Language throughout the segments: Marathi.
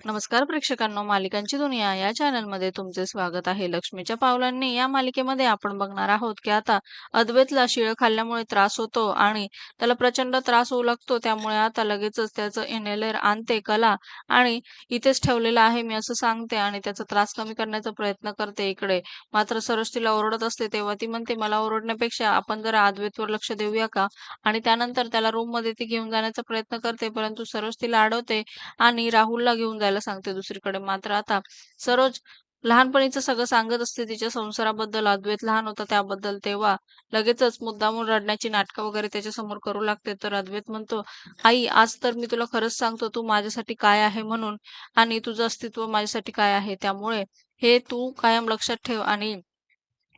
नमस्कार प्रेक्षकांनो मालिकांची दुनिया या चॅनलमध्ये तुमचे स्वागत आहे. लक्ष्मीच्या पावलांनी या मालिकेमध्ये आपण बघणार आहोत की आता अद्वैतला शिळ खाल्ल्यामुळे त्रास होतो आणि त्याला प्रचंड त्रास होऊ लागतो. त्यामुळे आता लगेचच त्याचं इनहेलर आणते कला आणि इथेच ठेवलेलं आहे मी असं सांगते आणि त्याचा त्रास कमी करण्याचा प्रयत्न करते इकडे. मात्र सरोज तिला ओरडत असते तेव्हा ती म्हणते मला ओरडण्यापेक्षा आपण जरा अद्वैतवर लक्ष देऊया का? आणि त्यानंतर त्याला रूममध्ये ती घेऊन जाण्याचा प्रयत्न करते परंतु सरोज तिला अडवते आणि राहुलला घेऊन जायला सांगते दुसरीकडे. मात्र आता सरोज लहानपणीचं सगळं सांगत असते तिच्या संसाराबद्दल. अद्वैत लहान होता त्याबद्दल तेव्हा लगेचच मुद्दामून रडण्याची नाटकं वगैरे त्याच्यासमोर करू लागते. तर अद्वैत म्हणतो आई आज तर मी तुला खरंच सांगतो तू माझ्यासाठी काय आहे म्हणून आणि तुझं अस्तित्व माझ्यासाठी काय आहे? त्यामुळे हे तू कायम लक्षात ठेव आणि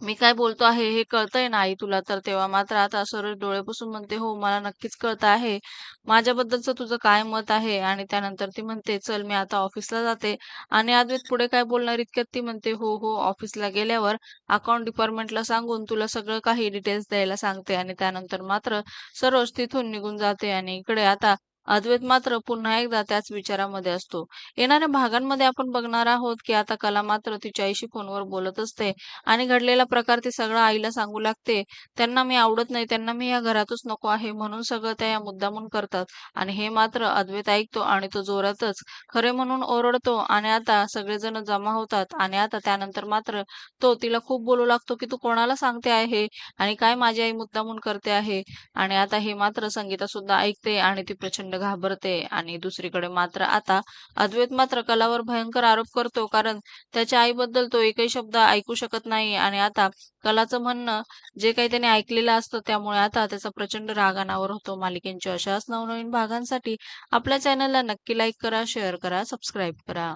मी काय बोलतो आहे हे कळतंय ना आई तुला? तर तेव्हा मात्र आता सरोज डोळे पुसून म्हणते हो मला नक्कीच कळत आहे. माझ्याबद्दलचं तुझं काय मत आहे? आणि त्यानंतर ती म्हणते चल मी आता ऑफिसला जाते. आणि अद्वैत पुढे काय बोलणार इतक्यात ती म्हणते हो हो ऑफिसला गेल्यावर अकाउंट डिपार्टमेंटला सांगून तुला सगळं काही डिटेल्स द्यायला सांगते. आणि त्यानंतर मात्र सरोज तिथून निघून जाते आणि इकडे आता अद्वैत मात्र पुन्हा एकदा त्याच विचारामध्ये असतो. येणाऱ्या भागांमध्ये आपण बघणार आहोत की आता कला मात्र तिच्या आईशी फोनवर बोलत असते आणि घडलेला प्रकार ती सगळं आईला सांगू लागते. त्यांना मी आवडत नाही त्यांना मी या घरातच नको आहे म्हणून सगळं त्या या मुद्दामून करतात. आणि हे मात्र अद्वैत ऐकतो आणि तो जोरातच खरे म्हणून ओरडतो आणि आता सगळेजण जमा होतात आणि आता त्यानंतर मात्र तो तिला खूप बोलू लागतो की तू कोणाला सांगते आहे आणि काय माझी आई मुद्दामून करते आहे. आणि आता हे मात्र संगीता सुद्धा ऐकते आणि ती प्रचंड प्रचंड घाबरते आणि दुसरीकडे मात्र आता अद्वैत मात्र कलावर भयंकर आरोप करतो कारण त्याच्या आईबद्दल तो एकही शब्द ऐकू शकत नाही आणि आता कलाचं म्हणणं जे काही त्याने ऐकलेलं असतं त्यामुळे आता त्याचा प्रचंड राग अनावर होतो. मालिकेंच्या अशाच नवनवीन भागांसाठी आपल्या चॅनलला नक्की लाईक करा शेअर करा सबस्क्राईब करा.